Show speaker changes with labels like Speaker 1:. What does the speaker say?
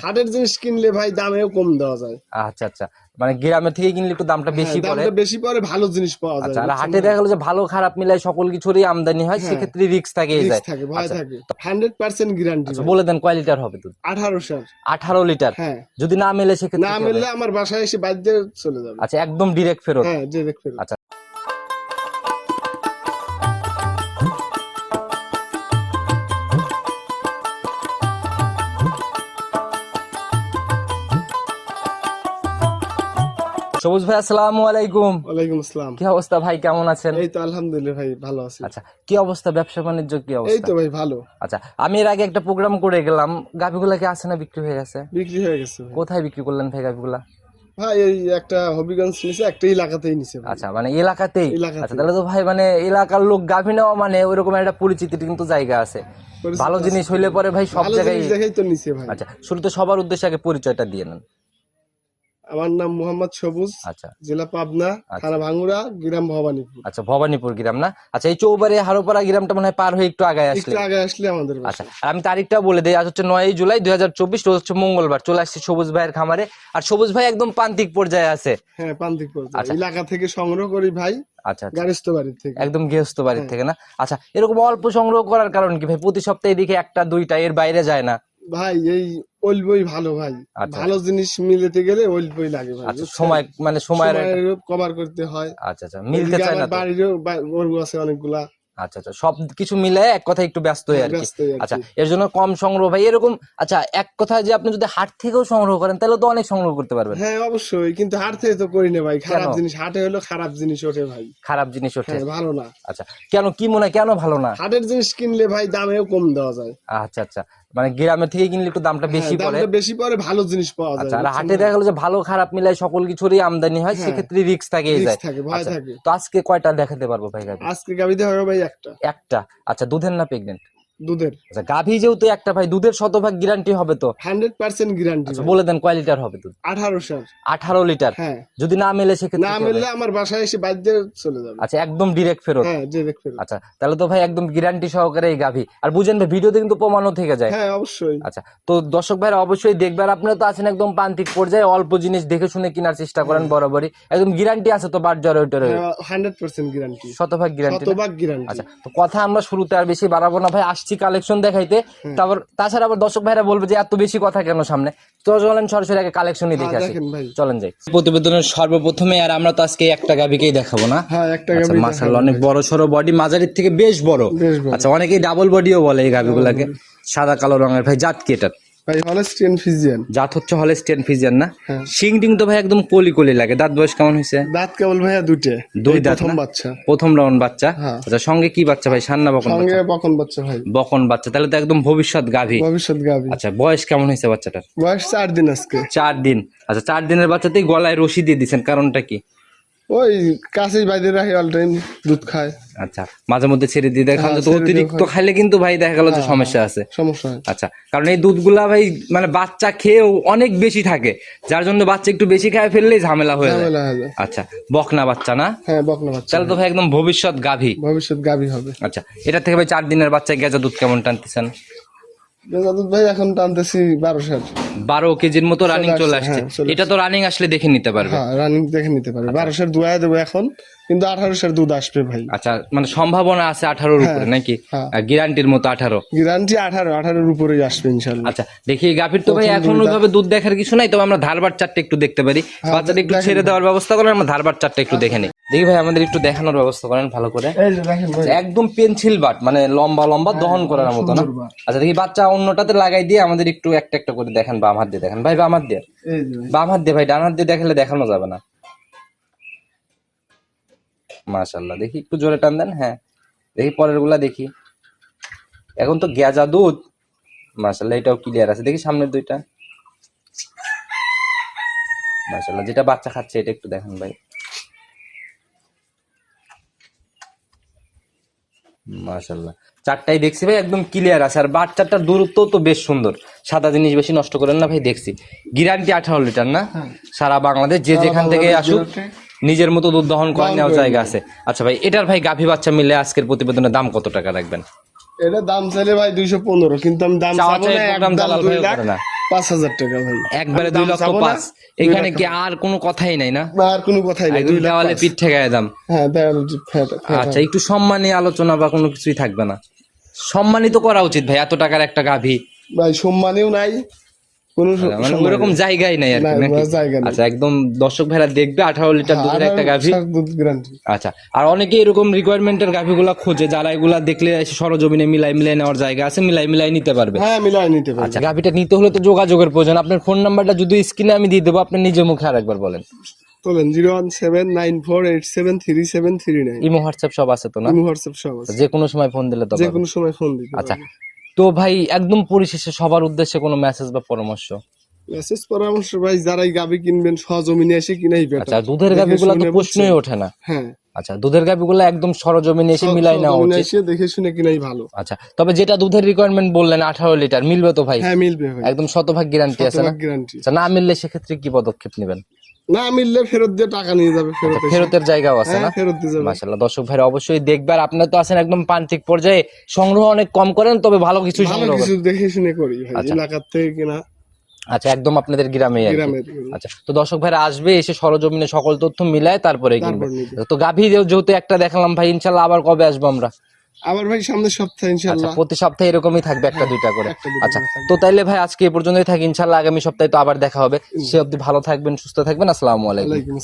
Speaker 1: হাটের জিনিস কিনলে ভাই দামেও কম দেওয়া যায়।
Speaker 2: আচ্ছা আচ্ছা। মানে গ্রামের থেকে কিনলে একটু দামটা বেশি
Speaker 1: হ্যাঁ,
Speaker 2: পড়ে।
Speaker 1: দামটা বেশি পরে ভালো জিনিস পাওয়া যায়
Speaker 2: আচ্ছা আর হাটে দেখা গেলো যে ভালো খারাপ মিলাই সকল কিছুরই আমদানি হয়
Speaker 1: হ্যাঁ।
Speaker 2: সেক্ষেত্রে রিক্স থাকে এই যায়।
Speaker 1: থাকে ভয়
Speaker 2: আচ্ছা।
Speaker 1: থাকে। হান্ড্রেড পার্সেন্ট গ্যারান্টি
Speaker 2: আচ্ছা বলে দেন কয় লিটার হবে দুধ?
Speaker 1: আঠারো সাল
Speaker 2: আঠারো লিটার
Speaker 1: হ্যাঁ।
Speaker 2: যদি না মেলে সেক্ষেত্রে
Speaker 1: না? মিললে আমার বাসায় এসে বাদ দিয়ে চলে যাবে।
Speaker 2: আচ্ছা একদম ডিরেক্ট ফেরত।
Speaker 1: হ্যাঁ যে দেখতে
Speaker 2: আচ্ছা। সবুজ ভাই আসসালামু আলাইকুম।
Speaker 1: ওয়ালাইকুম আসসালাম।
Speaker 2: কি অবস্থা ভাই কেমন আছেন?
Speaker 1: এই তো আলহামদুলিল্লাহ ভাই ভালো আছি।
Speaker 2: আচ্ছা কি অবস্থা? ব্যবসা বাণিজ্য কি অবস্থা?
Speaker 1: এই তো ভাই ভালো।
Speaker 2: আচ্ছা আমি এর আগে একটা প্রোগ্রাম করে গেলাম গাভিগুলা কি আছে না বিক্রি হয়ে গেছে?
Speaker 1: বিক্রি হয়ে গেছে।
Speaker 2: কোথায় বিক্রি করলেন ভাই গাভিগুলা?
Speaker 1: ভাই এই একটা হবিগঞ্জ নিচে একটা এলাকাতেই নিছে
Speaker 2: আচ্ছা মানে এলাকাতেই। আচ্ছা তাহলে তো ভাই মানে এলাকার লোক গাভি নেওয়া মানে ওইরকম একটা পরিচিতি কিন্তু জায়গা আছে। ভালো জিনিস হইলে পরে ভাই সব জায়গায়
Speaker 1: তো নিছে ভাই।
Speaker 2: আচ্ছা শুরুতে সবার উদ্দেশ্যে আগে পরিচয়টা দিয়ে নেন।
Speaker 1: আমার নাম মোহাম্মদ সবুজ
Speaker 2: আচ্ছা।
Speaker 1: জেলা পাবনা থানা ভাঙ্গুরা গ্রাম ভবানীপুর।
Speaker 2: আচ্ছা ভবানীপুর গ্রাম না? আচ্ছা এই চৌবাড়ি হারোপাড়া গ্রামটা মনে হয় পার হয়ে একটু আগায় আসলে।
Speaker 1: একটু আগে আসলে আমাদের
Speaker 2: আচ্ছা আর আমি তারিখটা বলে দিই আজ হচ্ছে নয় জুলাই দুই হাজার চব্বিশ রোজ হচ্ছে মঙ্গলবার চলে আসছি সবুজ ভাইয়ের খামারে। আর সবুজ ভাই একদম প্রান্তিক পর্যায়ে আছে।
Speaker 1: হ্যাঁ পান্তিক পর্যায়ে।
Speaker 2: আচ্ছা।
Speaker 1: এলাকা থেকে সংগ্রহ করি ভাই
Speaker 2: আচ্ছা আচ্ছা।
Speaker 1: গারিস্থ বাড়ির থেকে।
Speaker 2: একদম গৃহস্থ বাড়ির
Speaker 1: হ্যাঁ।
Speaker 2: থেকে না? আচ্ছা এরকম অল্প সংগ্রহ করার কারণ কি ভাই? প্রতি সপ্তাহে এদিকে একটা দুইটা এর বাইরে যায় না।
Speaker 1: ভাই এই বই ভালো ভাই।
Speaker 2: আচ্ছা।
Speaker 1: ভালো জিনিস মিলেতে গেলে বই লাগে ভাই
Speaker 2: আচ্ছা সময় মানে সময়ের
Speaker 1: কভার করতে হয়।
Speaker 2: আচ্ছা আচ্ছা মিলতে চায় না
Speaker 1: গরু আছে অনেকগুলা।
Speaker 2: আচ্ছা আচ্ছা সব কিছু মিলে এক কথা একটু ব্যস্ত হয়ে আর কি। আচ্ছা এর জন্য কম সংগ্রহ ভাই এরকম আচ্ছা এক কথায় যে আপনি যদি হাট থেকেও সংগ্রহ করেন তাহলে তো অনেক সংগ্রহ করতে পারবেন।
Speaker 1: হ্যাঁ অবশ্যই কিন্তু হাট থেকে তো করি না ভাই খারাপ জিনিস হাটে হলো খারাপ জিনিস ওঠে ভাই।
Speaker 2: খারাপ জিনিস ওঠে।
Speaker 1: হ্যাঁ ভালো না।
Speaker 2: আচ্ছা কেন কি মনে হয় কেন ভালো না?
Speaker 1: হাটের জিনিস কিনলে ভাই দামেও কম দেওয়া যায়।
Speaker 2: আচ্ছা আচ্ছা মানে গ্রামে থেকে কিনলে একটু দামটা বেশি
Speaker 1: হ্যাঁ,
Speaker 2: পড়ে।
Speaker 1: বেশি পড়ে ভালো জিনিস পাওয়া যায়
Speaker 2: আচ্ছা আর হাটে দেখা গেল যে ভালো খারাপ মিলাই সকল কিছুরই আমদানি হয়
Speaker 1: হ্যাঁ।
Speaker 2: সেক্ষেত্রে রিস্ক থাকে এই যায়। আচ্ছা,
Speaker 1: থাকে।
Speaker 2: তো আজকে কয়টা দেখাতে পারব ভাই
Speaker 1: আজকে গাবি হবে ভাই একটা।
Speaker 2: একটা। আচ্ছা দুধের না প্রেগনেন্ট
Speaker 1: দুধের।
Speaker 2: আচ্ছা গাভি যেহেতু একটা ভাই দুধের শতভাগ গ্যারান্টি হবে তো?
Speaker 1: হান্ড্রেড পার্সেন্ট গ্যারান্টি
Speaker 2: আচ্ছা বলে দেন কয় লিটার হবে দুধ?
Speaker 1: আঠারো সাল
Speaker 2: আঠারো লিটার।
Speaker 1: হ্যাঁ।
Speaker 2: যদি না মেলে সেক্ষেত্রে
Speaker 1: না? মিললে আমার বাসায় এসে বাদ দিয়ে চলে যাবে।
Speaker 2: আচ্ছা একদম ডিরেক্ট ফেরত?
Speaker 1: হ্যাঁ যে দেখতে
Speaker 2: আচ্ছা তাহলে তো ভাই একদম গ্যারান্টি সহকারে এই গাভি। আর বুঝেন ভাই ভিডিওতে কিন্তু প্রমাণও থেকে যায়।
Speaker 1: হ্যাঁ অবশ্যই।
Speaker 2: আচ্ছা তো দর্শক ভাইরা অবশ্যই দেখবে আর আপনারা তো আছেন একদম প্রান্তিক পর্যায়ে অল্প জিনিস দেখে শুনে কেনার চেষ্টা করেন বরাবরই। একদম গ্যারান্টি আছে তো বার জ্বর ওইটার
Speaker 1: হান্ড্রেড পার্সেন্ট গ্যারান্টি
Speaker 2: শতভাগ গ্যারান্টি
Speaker 1: শতভাগ গ্যারান্টি
Speaker 2: আচ্ছা তো কথা আমরা শুরুতে আর বেশি বাড়াবো না ভাই আসছি কালেকশন দেখাইতে। তারপর তাছাড়া আবার দর্শক ভাইরা বলবে যে এত বেশি কথা কেন সামনে? তো চলেন সরাসরি আগে কালেকশনই দেখে আসি। চলেন যাই। প্রতিবেদনের সর্বপ্রথমে আর আমরা তো আজকে একটা গাভিকেই দেখাবো না?
Speaker 1: হ্যাঁ একটা
Speaker 2: আচ্ছা মাশাআল্লাহ অনেক বড় সড়ো বডি মাঝারির থেকে বেশ বড়।
Speaker 1: বেশ বড়।
Speaker 2: আচ্ছা অনেকেই ডাবল বডিও বলে এই গাভিগুলাকে। সাদা কালো রঙের ভাই জাত কি এটার?
Speaker 1: ভাই হলস্টিয়ান ফিজিয়ান
Speaker 2: জাত হচ্ছে হলেস্টিয়ান ফিজিয়ান না?
Speaker 1: হ্যাঁ।
Speaker 2: শিং টিং তো ভাই একদম কলি কলি লাগে। দাঁত বয়স কেমন হয়েছে?
Speaker 1: দাঁত কেবল ভাইয়া দুটে
Speaker 2: দুই দাঁত
Speaker 1: প্রথম বাচ্চা।
Speaker 2: প্রথম রাউন্ড বাচ্চা।
Speaker 1: হ্যাঁ।
Speaker 2: আচ্ছা সঙ্গে কি বাচ্চা ভাই? সান্না বকন
Speaker 1: সঙ্গে বকন বাচ্চা ভাই।
Speaker 2: বকন বাচ্চা। তাহলে তো একদম ভবিষ্যৎ গাভী।
Speaker 1: ভবিষ্যৎ গাবি
Speaker 2: আচ্ছা বয়স কেমন হয়েছে বাচ্চাটার?
Speaker 1: বয়স চার দিন আজকে।
Speaker 2: চার দিন। আচ্ছা চার দিনের বাচ্চাতেই গলায় রশি দিয়ে দিচ্ছেন কারণটা কি?
Speaker 1: ওই কাছেই বাইরে রাখি অল টাইম দুধ খায়।
Speaker 2: আচ্ছা মাঝে মধ্যে ছেড়ে দিয়ে
Speaker 1: হ্যাঁ,
Speaker 2: তো অতিরিক্ত খাইলে কিন্তু ভাই দেখা গেল যে সমস্যা আছে।
Speaker 1: সমস্যা হয়।
Speaker 2: আচ্ছা কারণ এই দুধগুলা ভাই মানে বাচ্চা খেয়েও অনেক বেশি থাকে যার জন্য বাচ্চা একটু বেশি খায় ফেললেই ঝামেলা হয়ে যায়।
Speaker 1: হয়ে
Speaker 2: আচ্ছা বকনা বাচ্চা না?
Speaker 1: হ্যাঁ বকনা বাচ্চা।
Speaker 2: তাহলে তো ভাই একদম ভবিষ্যৎ গাভী।
Speaker 1: ভবিষ্যৎ গাবি হবে।
Speaker 2: আচ্ছা এটা থেকে ভাই চার দিনের বাচ্চা গেজা দুধ কেমন টানতেছেন?
Speaker 1: বেজা দুধ ভাই এখন টানতেছি বারোশোর
Speaker 2: বারো কেজির মতো রানিং চলে আসছে
Speaker 1: হ্যাঁ,
Speaker 2: এটা তো রানিং আসলে দেখে নিতে পারবে।
Speaker 1: হ্যাঁ রানিং দেখে নিতে পারে বারোশোর দুয়ায় দেবো এখন কিন্তু আঠারোশোর দুধ আসবে ভাই।
Speaker 2: আচ্ছা মানে সম্ভাবনা আছে আঠারোর উপরে নাকি?
Speaker 1: হ্যাঁ।
Speaker 2: গ্যারান্টির মতো আঠারো।
Speaker 1: গ্যারান্টি আঠারো আঠারোর উপরেই আসবে ইনশাল্লাহ।
Speaker 2: আচ্ছা দেখি গাভীর তো ভাই এখন ওইভাবে দুধ দেখার কিছু নাই তবে আমরা ধারবার চারটে একটু দেখতে পারি। বাচ্চাটা একটু ছেড়ে দেওয়ার ব্যবস্থা করেন আমরা ধারবার চারটে একটু দেখে নিই। দেখি ভাই আমাদের একটু দেখানোর ব্যবস্থা করেন ভালো করে। একদম পেন্সিল বাট মানে লম্বা লম্বা দহন করার মতো না? আচ্ছা দেখি বাচ্চা অন্যটাতে লাগাই দিয়ে আমাদের একটু একটা একটা করে দেখেন বাম হাত দিয়ে দেখেন। ভাই বাম হাত দিয়ে। বাম হাত দিয়ে ভাই ডান হাত দিয়ে দেখালে দেখানো যাবে না। মাশাল্লাহ দেখি একটু জোরে টান দেন হ্যাঁ। দেখি পরেরগুলা দেখি। এখন তো গ্যাজা দুধ। মাশাল্লাহ এটাও ক্লিয়ার আছে। দেখি সামনের দুইটা। মাশাল্লাহ যেটা বাচ্চা খাচ্ছে এটা একটু দেখেন ভাই। মাশাল্লাহ চারটাই দেখছি ভাই একদম ক্লিয়ার আছে। আর বাচ্চাটার দূরত্ব তো বেশ সুন্দর। সাদা জিনিস বেশি নষ্ট করেন না ভাই দেখছি। গ্যারান্টি আঠারো লিটার না? সারা বাংলাদেশ যে যেখান থেকে আসুক নিজের মতো দুধ দহন করে নেওয়ার জায়গা আছে। আচ্ছা ভাই এটার ভাই গাভী বাচ্চা মিলে আজকের প্রতিবেদনের দাম কত টাকা রাখবেন?
Speaker 1: এটা দাম চাইলে ভাই দুইশো পনেরো কিন্তু আমি দাম চাবো না একদম
Speaker 2: দালাল
Speaker 1: দুই লাখ।
Speaker 2: না।
Speaker 1: পাঁচ হাজার টাকা ভাই।
Speaker 2: একবারে দুই লক্ষ পাঁচ। এখানে কি আর কোনো কথাই নাই না?
Speaker 1: আর কোনো কথাই নাই দুই
Speaker 2: দেওয়ালে। পিঠ ঠেকায় দাম।
Speaker 1: হ্যাঁ
Speaker 2: আচ্ছা একটু সম্মানী আলোচনা বা কোনো কিছুই থাকবে না। সম্মানিত করা উচিত ভাই এত টাকার একটা গাভী।
Speaker 1: ভাই সম্মানেও নাই
Speaker 2: ওরকম জায়গাই নাই আর। আচ্ছা একদম দর্শক ভাইরা দেখবে আঠারো লিটার দুধের একটা গাভী। আচ্ছা আর অনেকে এরকম রিকোয়ারমেন্টের গাভীগুলা খোঁজে যারা এগুলা দেখলে সরজমিনে মিলাই মিলাই নেওয়ার জায়গা আছে মিলাই মিলাই নিতে পারবে।
Speaker 1: হ্যাঁ মিলাই নিতে পারবে।
Speaker 2: আচ্ছা গাভীটা নিতে হলে তো যোগাযোগের প্রয়োজন। আপনার ফোন নাম্বারটা যদি স্ক্রিনে আমি দিয়ে দেবো আপনি নিজের মুখে আরেকবার বলেন।
Speaker 1: Zero one seven nine four eight seven three seven three nine.
Speaker 2: Imo WhatsApp সব আছে তো না?
Speaker 1: হোয়াটসঅ্যাপ সব আছে।
Speaker 2: যে কোনো সময় ফোন দিলে তো
Speaker 1: যে কোনো সময় ফোন দিতে
Speaker 2: আচ্ছা তো ভাই একদম পরিশেষে সবার উদ্দেশ্যে কোনো মেসেজ বা পরামর্শ?
Speaker 1: মেসেজ পরামর্শ ভাই যারাই গাবি কিনবেন সহজমিনে এসে কিনাই বেটার
Speaker 2: আচ্ছা দুধের গাভীগুলো তো প্রশ্নই ওঠে না।
Speaker 1: হ্যাঁ।
Speaker 2: আচ্ছা দুধের গাভীগুলো একদম সরজমিনে এসে মিলাই নেওয়া উচিত।
Speaker 1: এসে দেখে শুনে কিনাই ভালো।
Speaker 2: আচ্ছা তবে যেটা দুধের রিকোয়ারমেন্ট বললেন আঠারো লিটার মিলবে তো ভাই?
Speaker 1: হ্যাঁ মিলবে ভাই।
Speaker 2: একদম শতভাগ গ্যারান্টি আছে না?
Speaker 1: গ্যারান্টি
Speaker 2: আচ্ছা না মিললে সেক্ষেত্রে কি পদক্ষেপ নেবেন?
Speaker 1: না মিললে ফেরত দিয়ে টাকা নিয়ে যাবে ফেরত
Speaker 2: ফেরতের জায়গাও আছে
Speaker 1: হ্যাঁ
Speaker 2: না?
Speaker 1: ফেরত দিয়ে যাবে।
Speaker 2: মাশাল্লাহ দর্শক ভাইরা অবশ্যই আপনারা তো আছেন একদম প্রান্তিক পর্যায়ে সংগ্রহ অনেক কম করেন তবে ভালো কিছু
Speaker 1: ভালো
Speaker 2: সংগ্রহ
Speaker 1: কিছু দেখে শুনে করি ভাই
Speaker 2: আচ্ছা।
Speaker 1: এলাকার থেকে কিনা।
Speaker 2: আচ্ছা একদম আপনাদের গ্রামে আচ্ছা তো দর্শক ভাইরা আসবে এসে সরজমিনে সকল তথ্য মিলায় তারপরে কিনবে। তো গাভী যেহেতু একটা দেখালাম ভাই ইনশাল্লাহ আবার কবে আসব আমরা?
Speaker 1: আবার ভাই সামনের সপ্তাহে ইনশাআল্লাহ।
Speaker 2: প্রতি সপ্তাহে এরকমই থাকবে একটা দুইটা করে। আচ্ছা তো তাইলে ভাই আজকে এই পর্যন্তই থাকি ইনশাল্লাহ আগামী সপ্তাহে তো আবার দেখা হবে। সে অবধি ভালো থাকবেন সুস্থ থাকবেন আসসালামু আলাইকুম।